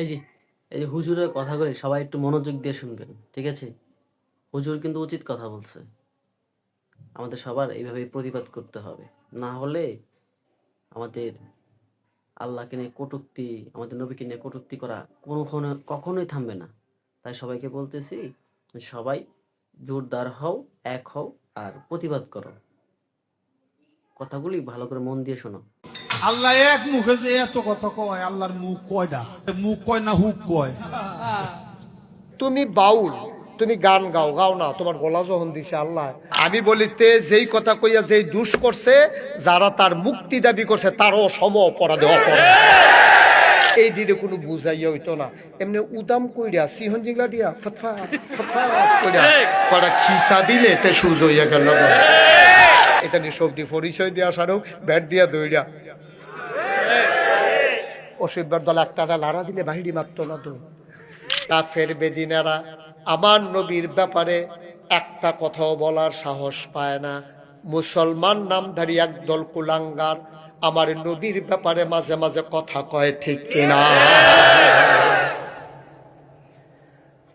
এই যে এই যে হুজুরের কথাগুলি সবাই একটু মনোযোগ দিয়ে শুনবেন, ঠিক আছে? হুজুর কিন্তু উচিত কথা বলছে। আমাদের সবার এইভাবে প্রতিবাদ করতে হবে। না হলে আমাদের আল্লাহকে নিয়ে কটূক্তি, আমাদের নবীকে নিয়ে কটুক্তি করা কোনো কখনোই থামবে না। তাই সবাইকে বলতেছি, সবাই জোরদার হও, এক হও আর প্রতিবাদ করো। কথাগুলি ভালো করে মন দিয়ে শোনো। আল্লাহ এক মুখে যে এত কথা কয়, আল্লাহর মুখ কয়টা মুখ কয় না হুক কয়? তুমি বাউল, তুমি গান গাও গাও না, তোমার গলা যখন দিছে আল্লাহ। আমি বলিতে যেই কথা কইয়া যেই দুষ করছে, যারা তার মুক্তি দাবি করছে, তারও সম অপরাধে অপরাধ। এই দিনে কোনো বুঝাইয়া হইতো না। এমনি উদাম কইরা, সিহন জিংলা দিয়া ফতফা ফতফা কইরা কটা খিসা দিলে তে সুজ হইয়া গেল এটা নিয়ে সবজি পরিচয় দিয়া সারও ব্যাট দিয়া দইরা অসিবার দল একটা লাড়া দিলে বাহিরি মারতো না তো। কাফের বেদিনেরা, আমার নবীর ব্যাপারে একটা কথাও বলার সাহস পায় না। মুসলমান নামধারী একদল কুলাঙ্গার আমার নবীর ব্যাপারে মাঝে মাঝে কথা কয় ঠিক কিনা।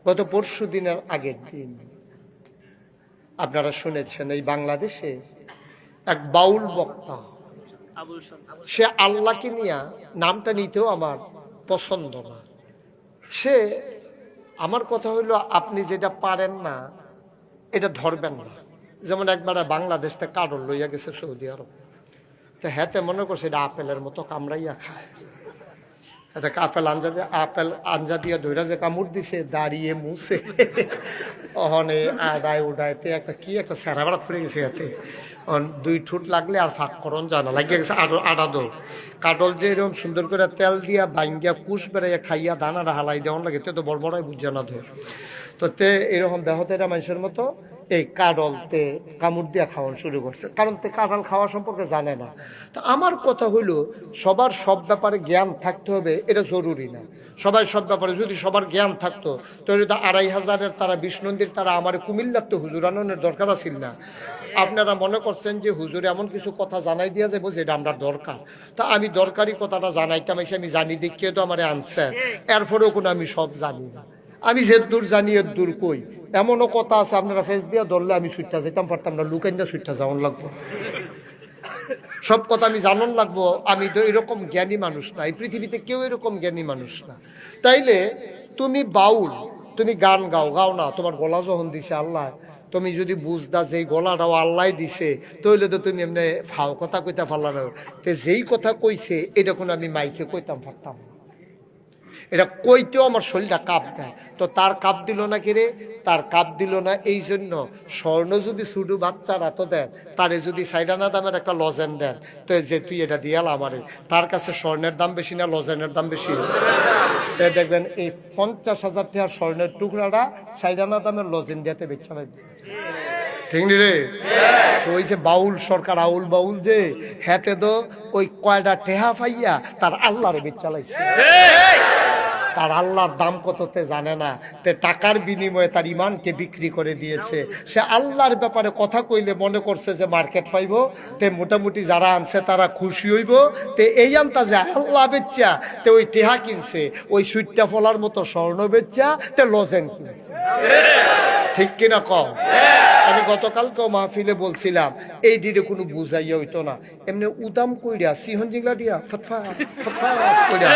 গত পরশু দিনের আগের দিন আপনারা শুনেছেন এই বাংলাদেশে এক বাউল বক্তা সে আল্লাহকে নিয়া নামটা নিতেও আমার পছন্দ না। সে আমার কথা হইল, আপনি যেটা পারেন না, এটা ধরবেন না। যেমন একবার বাংলাদেশ থেকে কারণ লইয়া গেছে সৌদি আরব। তো হ্যাঁ মনে করছে এটা আপেলের মতো কামড়াইয়া খায়। এতে আপেল আঞ্জা দিয়ে আপেল আঞ্জা দিয়ে ধৈরা যে কামড় দিছে, দাঁড়িয়ে মুছে। অহনে আদায় উডাইতে একটা কি একটা স্যারা বেড়া ফুরে গেছে এতে। দুই ঠুট লাগলে আর ফাঁক করন জানা লাগিয়ে গেছে আডো আডা দো কাডল যে এরকম সুন্দর করে তেল দিয়া বাইঙ্গিয়া কুশ বেড়াইয়া খাইয়া দানাটা হালাই দেওয়ান লাগে, তে তো বড় বড়াই না ধর তো তে এরকম দেহতেরা মানুষের মতো এই কাডল তে কামড় দিয়া খাওয়ানো শুরু করছে। কারণ তে কাঁঠাল খাওয়া সম্পর্কে জানে না। তো আমার কথা হইল, সবার সব ব্যাপারে জ্ঞান থাকতে হবে, এটা জরুরি না। সবাই সব ব্যাপারে যদি সবার জ্ঞান থাকতো, তাহলে তো আড়াই হাজারের তারা বিষ্ণন্দির তারা আমার কুমিল্লার তো হুজুর আননের দরকার আছিল না। আপনারা মনে করছেন যে হুজুর এমন কিছু কথা জানাই দিয়া যাব যেটা আমরা দরকার। তা আমি দরকারি কথাটা জানাইতাম, এসে আমি জানি, দেখিয়ে তো আমার আনসার এরপরেও কোনো আমি সব জানি না। আমি যে দূর জানি, এর দূর কই? এমনও কথা আছে, আপনারা ফেস দিয়া ধরলে আমি সুইটটা যেতাম পারতাম না লুকাইন্দা সুইটটা যাওয়ান লাগবো। সব কথা আমি জানন লাগবো, আমি তো এরকম জ্ঞানী মানুষ না, এই পৃথিবীতে কেউ এরকম জ্ঞানী মানুষ না। তাইলে তুমি বাউল, তুমি গান গাও গাও না, তোমার গলা যখন দিছে আল্লাহ, তুমি যদি বুঝদা যে গলাটাও আল্লাহ দিছে তাহলে তো তুমি এমনি ফাও কথা কইতা পারলা না। তো যেই কথা কইছে, এটা কোনো আমি মাইকে কইতাম, পারতাম না। এটা কইতেও আমার শরীরটা কাপ দেয়। তো তার কাপ দিল না কিরে তার কাপ দিল না এই জন্য স্বর্ণ যদি শুধু বাচ্চারা তো দেন, তারে যদি সাইডানা দামের একটা লজেন দেন, তো যে তুই এটা দিয়াল আমারে। তার কাছে স্বর্ণের দাম বেশি না লজেনের দাম বেশি? সে দেখবেন, এই পঞ্চাশ হাজার টাকার স্বর্ণের টুকরাটা সাইডানা দামের লজেন দিয়াতে বেচা লাগবে। ওই যে বাউল সরকার, আউল বাউল যে, হেতে তো ওই কয়টা টেহা পাইয়া তার আল্লাহরে বেচ চালাইছে তার আল্লাহর দাম কততে জানে না। তে টাকার বিনিময়ে তার ইমানকে বিক্রি করে দিয়েছে। সে আল্লাহর ব্যাপারে কথা কইলে মনে করছে যে মার্কেট পাইব। তে মোটামুটি যারা আনছে তারা খুশি হইব। তে এই আনতা যে আল্লাহ বেচ্চা, তে ওই টেহা কিনছে। ওই সুইটটা ফলার মতো স্বর্ণ বেচ্চা, তে লজেন কিনছে। ঠিক কিনা কম আমি গতকালকেও মাহফিলে বলছিলাম, এই দিদি কোনো বুঝাইয়া হইতো না। এমনি উদাম কইরা, সিহন জিংলা দিয়া ফতফা কইরা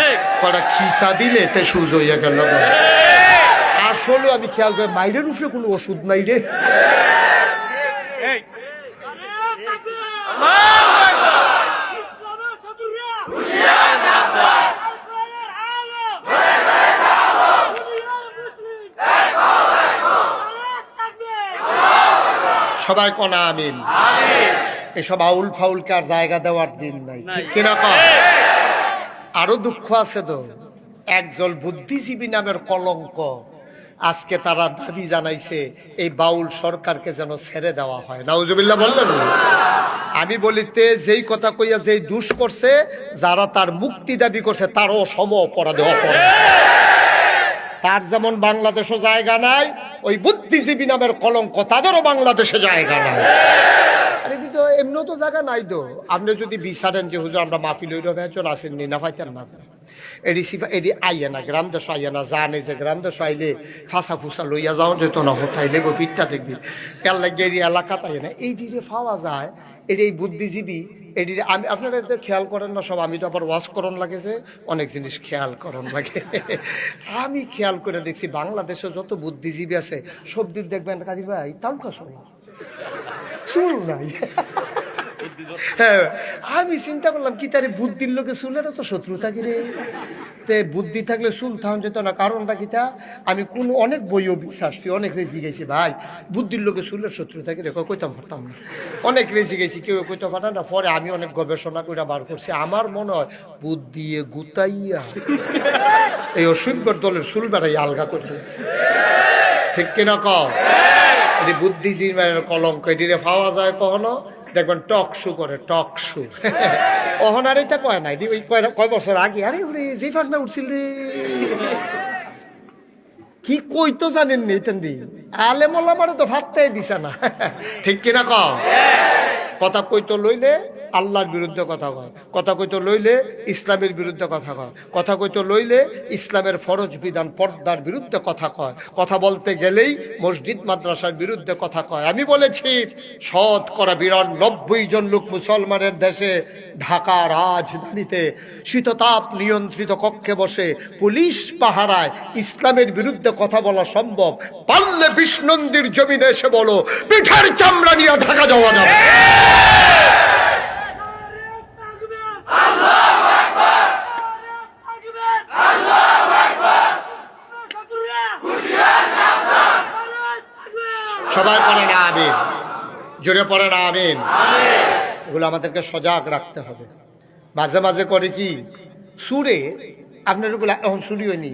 কটা খিসা দিলে তে সুজ হইয়া গেল আসলে আমি খেয়াল করে, মাইরের উপরে কোনো ওষুধ নাই রে। সবাই কনা আমিন? এসব আউল ফাউলকে আর জায়গা দেওয়ার দিন নাই। ঠিক কিনা কম আরও দুঃখ আছে তো। একজন বুদ্ধিজীবী নামের কলঙ্ক আজকে তারা দাবি জানাইছে এই বাউল সরকারকে যেন ছেড়ে দেওয়া হয়। নাউজুবিল্লাহ বললেন। না? আমি বলিতে যেই কথা কইয়া যেই দুষ করছে যারা তার মুক্তি দাবি করছে তারও সম অপরাধে অপরাধ। তার যেমন বাংলাদেশও জায়গা নাই, ওই বুদ্ধিজীবী নামের কলঙ্ক তাদেরও বাংলাদেশে জায়গা নাই। আরে কিন্তু এমনিও তো জায়গা নাই তো। আপনি যদি বিচারেন যে, হুজুর, আমরা মাহফিল ওই আসেন আসেননি। না পাইতেন না এডি সিফা এডি আইয়ে না গ্রাম দেশ আইয়ে না জানে যে গ্রাম দেশ আইলে ফাঁসা ফুসা লইয়া যাও না হতাইলে গো দেখবি এর লাগে এরি এলাকা তাই না এই পাওয়া যায় এই বুদ্ধিজীবী এটি আমি আপনারা তো খেয়াল করেন না সব আমি তো আবার ওয়াশ করণ লাগে যে অনেক জিনিস খেয়াল করণ লাগে আমি খেয়াল করে দেখছি বাংলাদেশে যত বুদ্ধিজীবী আছে সব দিক দেখবেন কাজী ভাই তালকা শোনা চুল নাই হ্যাঁ, আমি চিন্তা করলাম কি তারে বুদ্ধির লোকে চুলের তো শত্রু থাকি রে? তে বুদ্ধি থাকলে চুল থাউন যেত না কারণটা কিতা আমি কোন অনেক বইও সারছি অনেক রেজি গেছি ভাই। বুদ্ধির লোকে চুলের শত্রু থাকি রে কইতাম পারতাম না। অনেক রেজি গেছি কেউ কইতে পারে না পরে আমি অনেক গবেষণা করে বার করছি। আমার মনে হয় বুদ্ধি গুতাইয়া এই অসভ্যর দলের চুল বেড়াই আলগা করতে ঠিক কিনা কও? এটি বুদ্ধিজীবীর কলঙ্ক এটিরে পাওয়া যায় কখনো? দেখবেন টক শু করে, টক শু। অহন আর এটা কয় না ওই কয় বছর আগে? আরে ওরে, যে ফাঁকনা উঠছিল রে। কি কই তো জানেন নি তেন্দি আলে মোল্লা মানে তো ভাতটাই দিছে না। ঠিক কিনা কথা কইতো লইলে আল্লাহর বিরুদ্ধে কথা কয়। কথা কইতো লইলে ইসলামের বিরুদ্ধে কথা কয়। কথা কইতো লইলে ইসলামের ফরজ বিধান পর্দার বিরুদ্ধে কথা কয়। কথা বলতে গেলেই মসজিদ মাদ্রাসার বিরুদ্ধে কথা কয়। আমি বলেছি, সৎ করা বিরানব্বই জন লোক মুসলমানের দেশে, ঢাকা রাজধানীতে শীততাপ নিয়ন্ত্রিত কক্ষে বসে পুলিশ পাহারায় ইসলামের বিরুদ্ধে কথা বলা সম্ভব। পারলে বিষ্ণন্দির জমিনে এসে বলো, পিঠার চামড়া নিয়ে ঢাকা যাওয়া যাবে। সবাই পড়ে না আমিন। জোরে পড়ে না আমিন। এগুলো আমাদেরকে সজাগ রাখতে হবে। মাঝে মাঝে করে কি? সুরে আপনার এগুলো এখন চুরি হয়নি।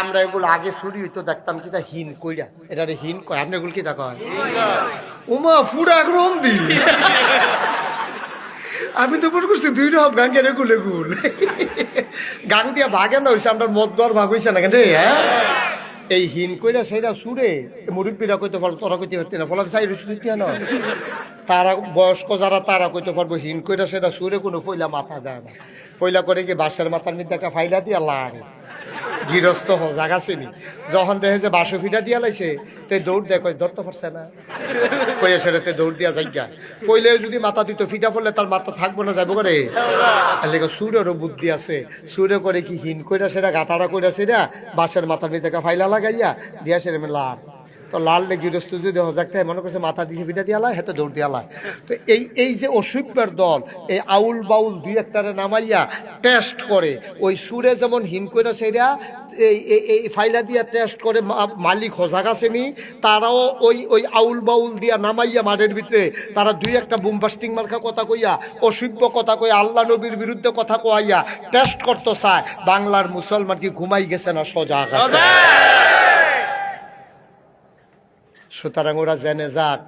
আমরা এগুলো আগে চুরি হইতো, দেখতাম কিতা হিন কইরা। এটা হিন কয়, আপনি এগুলো কিতা কয়? উমা, ফুড়া একরম দি আমি তো মনে করছি দুই রকম গাঙ্গের এগুলো, এগুল। গাং দিয়া ভাগে না হয়েছে আমরা মদ দর ভাগ হয়েছে না কেন? হ্যাঁ এই হিন কইরা সেরা সুরে মুরব্বীরা কইতে পারব, তোরা কইতে পারতি না ফলাফল সাইড সুদি কেন তারা, বয়স্ক যারা, তারা কইতে পারব, হিন কইরা সেরা সুরে কোনো ফইলা মাথা দেয় না। ফইলা করে কি বাঁশের মাথার মধ্যে একটা ফাইলা দিয়ে লাগে গৃহস্থ হ জাগা চিনি যখন দেখে যে বাসু ফিটা দিয়া লাইছে, তে দৌড় দেয় কয়, ধরতে পারছে না। কইয়া সেটাতে দৌড় দিয়া যাইগা। কইলে যদি মাথা দিত ফিটা পড়লে তার মাথা থাকব না যাব করে তাহলে সুরেরও বুদ্ধি আছে। সুরে করে কি হিন কইরা সেটা গাতাড়া কইরা সেটা বাসের মাথার ভিতরে ফাইলা লাগাইয়া দিয়া সেটা লাল তো লাল গৃহস্থ যদি হজাকটা মনে করছে মাথা দিছে, ফিটা দিয়া লাই হেতে দৌড় দিয়া তো এই এই যে অসভ্যের দল, এই আউল বাউল দুই একটারে নামাইয়া টেস্ট করে, ওই সুরে যেমন হিন কইরা সেটা এই, এই- ফাইলা দিয়া টেস্ট করে মালিক হজাক আসেনি, তারাও ওই ওই আউল বাউল দিয়া নামাইয়া মাঠের ভিতরে, তারা দুই একটা বুমবাস্টিং মার্কা কথা কইয়া, অসভ্য কথা কইয়া, আল্লাহ নবীর বিরুদ্ধে কথা কইয়া টেস্ট করতে চায়। বাংলার মুসলমান কি ঘুমাই গেছে না সজাগ আছে? সুতরাং ওরা জেনে যাক,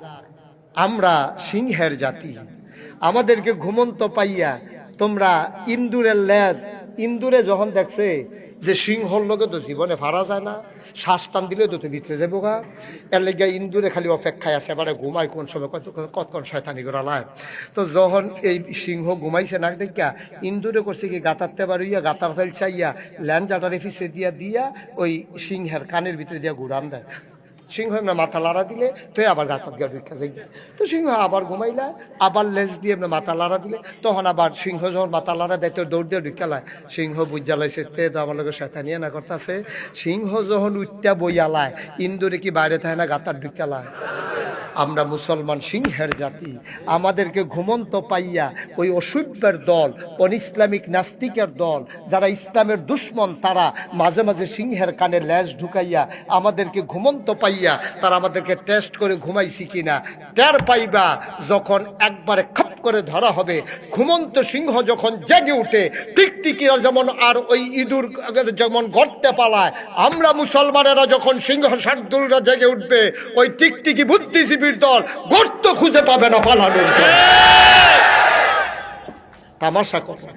আমরা সিংহের জাতি। আমাদেরকে ঘুমন্ত পাইয়া তোমরা ইন্দুরের লেজ, ইন্দুরে যখন দেখছে যে সিংহর লোকে তো জীবনে ফারা যায় না শ্বাস টান দিলে তো তো ভিতরে যাব গা। এর লেগে ইন্দুরে খালি অপেক্ষায় আছে, এবারে ঘুমায় কোন সময়, কত কতক্ষণ শয়তানি করা তো যখন এই সিংহ ঘুমাইছে না দেখা ইন্দুরে করছে কি গাতারতে পারিয়া গাতার ফেল চাইয়া ল্যাঞ্জাটা রেফিসে দিয়া দিয়া ওই সিংহের কানের ভিতরে দিয়া ঘুরান দেয়। সিংহ এমনি মাথা লাড়া দিলে তো আবার গাছাত গিয়ে ভিক্ষা যাই তো সিংহ আবার ঘুমাইলা, আবার লেজ দিয়ে এমনি মাথা লাড়া দিলে, তখন আবার সিংহ যখন মাথা লাড়া দেয়, তো দৌড় দিয়ে ঢুকালায় সিংহ বুঝালাইছে তে তো আমার লোকের শয়তানিয়া না করতেছে। সিংহ যখন উঠটা বইয়ালায় ইন্দুরে কি বাইরে থাকে না গাতার ঢুকালায় আমরা মুসলমান সিংহের জাতি, আমাদেরকে ঘুমন্ত পাইয়া ওই অসভ্যের দল অন ইসলামিক নাস্তিকের দল, যারা ইসলামের দুশ্মন, তারা মাঝে মাঝে সিংহের কানে ল্যাজ ঢুকাইয়া আমাদেরকে ঘুমন্ত পাইয়া তারা আমাদেরকে টেস্ট করে ঘুমাইছি কিনা। টের পাইবা, যখন একবারে খপ করে ধরা হবে, ঘুমন্ত সিংহ যখন জেগে উঠে টিকটিকিরা যেমন আর ওই ইঁদুর যেমন গর্তে পালায়, আমরা মুসলমানেরা যখন সিংহ শার্দুলরা জেগে উঠবে, ওই টিকটিকি বুদ্ধিজীবীর দল গর্ত খুঁজে পাবে না পালানোর জন্য। তামাশা করো,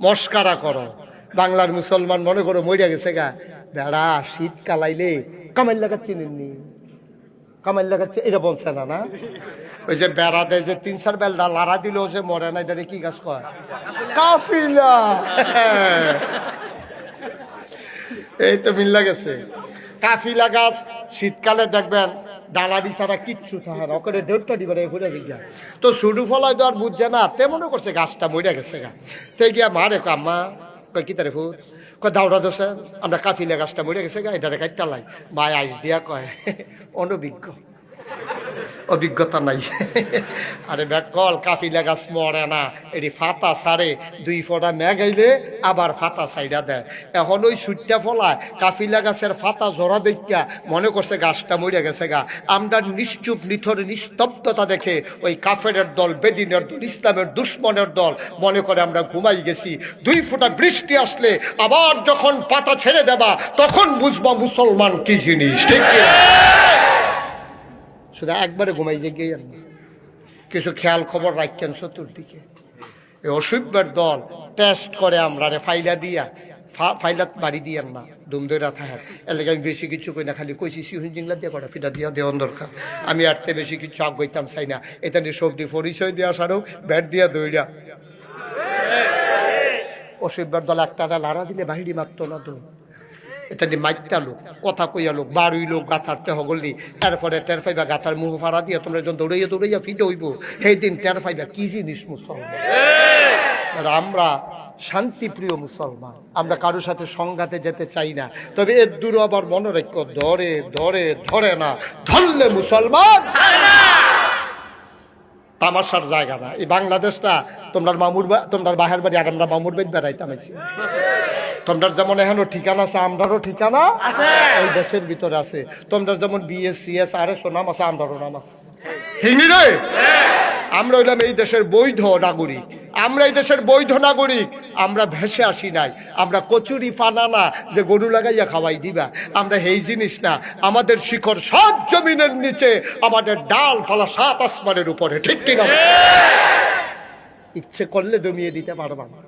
মস্কারা করো। বাংলার মুসলমান মনে করো মরিয়া গেছে গা। বেড়া, শীতকাল আইলে কামাইল লাগাচ্ছি নি কামাইল লাগাচ্ছে এটা বলছে না না? ওই যে বেড়া দেয় যে তিন চার বেলদা লাড়া দিলেও যে মরে না এটারে কি গাছ কয়? কাফিলা। এই তো মিল্লা গেছে। কাফিলা গাছ শীতকালে দেখবেন ডালা ছাড়া কিচ্ছু থাকে না ওখানে ডেটটা দিবে ঘুরে গিয়া তো শুরু ফলায় তো আর বুঝছে না তে মনে করছে গাছটা মরে গেছে গা। তে গিয়া মারে কয়, আম্মা কয় কি তারে ফুট দাউড়া দোষে আমরা কাফিলে গাছটা মরে গেছে গা এটা কাটটা লাই। মায় আইস দিয়া কয় অনভিজ্ঞ অভিজ্ঞতা নাই। আরে ব্যাকল কাফিলা গাছ মরে না। এটি ফাতা সারে, দুই ফোঁটা মেঘাইলে আবার ফাতা সাইডা দেয়। এখন ওই সুটটা ফলায় কাফিলা গাছের ফাতা জোড়া দেখিয়া মনে করছে গাছটা মরে গেছে গা। আমরা নিশ্চুপ, নিথর, নিস্তব্ধতা দেখে ওই কাফেরের দল, বেদিনের দল, ইসলামের দুশ্মনের দল মনে করে আমরা ঘুমাই গেছি। দুই ফোঁটা বৃষ্টি আসলে আবার যখন পাতা ছেড়ে দেবা, তখন বুঝবা মুসলমান কি জিনিস, ঠিক? শুধু একবারে ঘুমাই গিয়ে আর কিছু খেয়াল খবর রাখছেন চতুর্দিকে। এই অসভ্যের দল টেস্ট করে আমরা রে ফাইলা দিয়া ফাইলাত বাড়ি দিয়ার না, দুম দইরা থাকার এলাকা আমি বেশি কিছু কই না, খালি কইছি সিহুন জিংলা দিয়ে কটা ফিটা দিয়া দেওয়ান দরকার। আমি আরতে বেশি কিছু আগাইতাম চাই না। এটা নিয়ে সবজি পরিচয় দিয়া সারও ব্যাট দিয়া দইরা। অসভ্যের দল একটা লাড়া দিলে বাহিরি মারতো না তো। এটা নিয়ে মাইতা লোক, কথা কইয়া লোক, বারুই লোক গাথারতে হগলি তারপরে টের পাইবা গাথার মুখ ফাড়া দিয়ে তোমরা যখন দৌড়াইয়া দৌড়াইয়া ফিটে হইব। সেই দিন টের পাইবা কি জিনিস মুসলমান? আমরা শান্তিপ্রিয় মুসলমান, আমরা কারোর সাথে সংঘাতে যেতে চাই না। তবে এর দূর আবার মনে রাখ, ধরে ধরে ধরে না, ধরলে মুসলমান তামাশার জায়গা না। এই বাংলাদেশটা তোমরা মামুর তোমরা বাহের বাড়ি আর আমরা মামুর বাড়ি বেড়াইতাম। তোমরা যেমন এখনও ঠিকানা আছে আমরারও ঠিকানা এই দেশের ভিতরে আছে। তোমরা যেমন বিএস সিএস আর এস নাম আছে আমরারও নাম আছে। হিনি রে? আমরা হইলাম এই দেশের বৈধ নাগরিক। আমরা এই দেশের বৈধ নাগরিক। আমরা ভেসে আসি নাই। আমরা কচুরি ফানা না যে গরু লাগাইয়া খাওয়াই দিবা। আমরা এই জিনিস না। আমাদের শিখর সব জমিনের নিচে আমাদের ডাল পালা সাত আসমানের উপরে। ঠিক কিনা? ইচ্ছে করলে দমিয়ে দিতে পারবা না।